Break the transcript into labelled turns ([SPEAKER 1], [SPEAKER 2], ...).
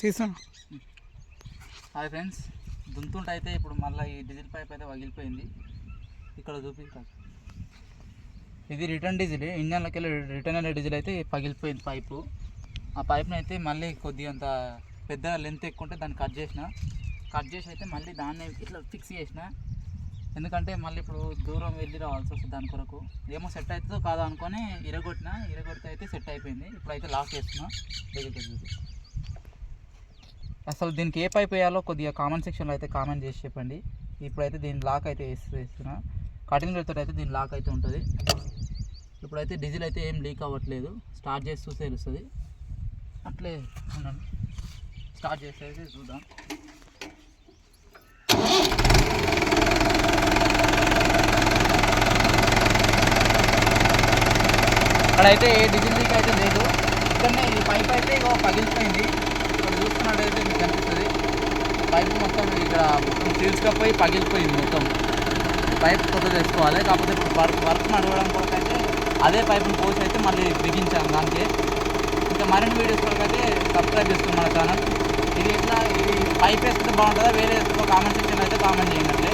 [SPEAKER 1] తీసాను
[SPEAKER 2] hi friends దుంతుంటే అయితే ఇప్పుడు మళ్ళీ ఈ డీజిల్ పైప్ అయితే పగిలిపోయింది ఇక్కడ చూపిస్తాను ఇది రిటర్న్ డీజిల్ ఇంజన్లోకి వెళ్ళి రిటర్న్ వెళ్ళే డీజిల్ అయితే పగిలిపోయింది పైపు. ఆ పైప్ని అయితే మళ్ళీ కొద్దిగా అంత పెద్ద లెంత్ ఎక్కువ ఉంటే దాన్ని కట్ చేసిన. కట్ చేసి అయితే మళ్ళీ దాన్ని ఇట్లా ఫిక్స్ చేసిన. ఎందుకంటే మళ్ళీ ఇప్పుడు దూరం వెళ్ళి రావాల్సి వస్తుంది దాని కొరకు. ఏమో సెట్ అవుతుందో కాదో అనుకొని ఇరగొట్టిన ఇరగొడితే అయితే సెట్ అయిపోయింది. ఇప్పుడైతే లాక్ చేస్తున్నా. దగ్గరికి. చూపి అసలు దీనికి ఏ పైప్ వేయాలో కొద్దిగా కామెంట్ సెక్షన్లో అయితే కామెంట్ చేసి చెప్పండి. ఇప్పుడైతే దీని లాక్ అయితే వేసి వేస్తున్నా కటింగ్ రేట్తో అయితే దీని లాక్ అయితే ఉంటుంది. ఇప్పుడైతే డీజిల్ అయితే ఏం లీక్ అవ్వట్లేదు. స్టార్ట్ చేసి చూస్తే తెలుస్తుంది. అట్లే ఉండండి. స్టార్ట్ చేసి అయితే చూద్దాం. అక్కడైతే ఏ డీజిల్ లీక్ అయితే లేదు. ఇక్కడనే ఈ పైప్ అయితే పగిలిపోయింది. పైప్ మొత్తం ఇక్కడ మొత్తం సీల్స్ పగిలిపోయింది మొత్తం. పైప్ కొత్త తెచ్చుకోవాలి. కాకపోతే ఇప్పుడు వర్క్ వర్క్ నడవడం కొరకు అయితే అదే పైప్ని పోసి అయితే మళ్ళీ బిగించాము దానికి. ఇంకా మరిన్ని వీడియోస్ కొరకు అయితే సబ్స్క్రైబ్ చేసుకోండి మన ఛానల్ ఇది ఎట్లా? ఇది పైప్ వేసుకుంటే బాగుంటుందా? వేరే వేసుకో కామెంట్ సెక్షన్ అయితే కామెంట్ చేయండి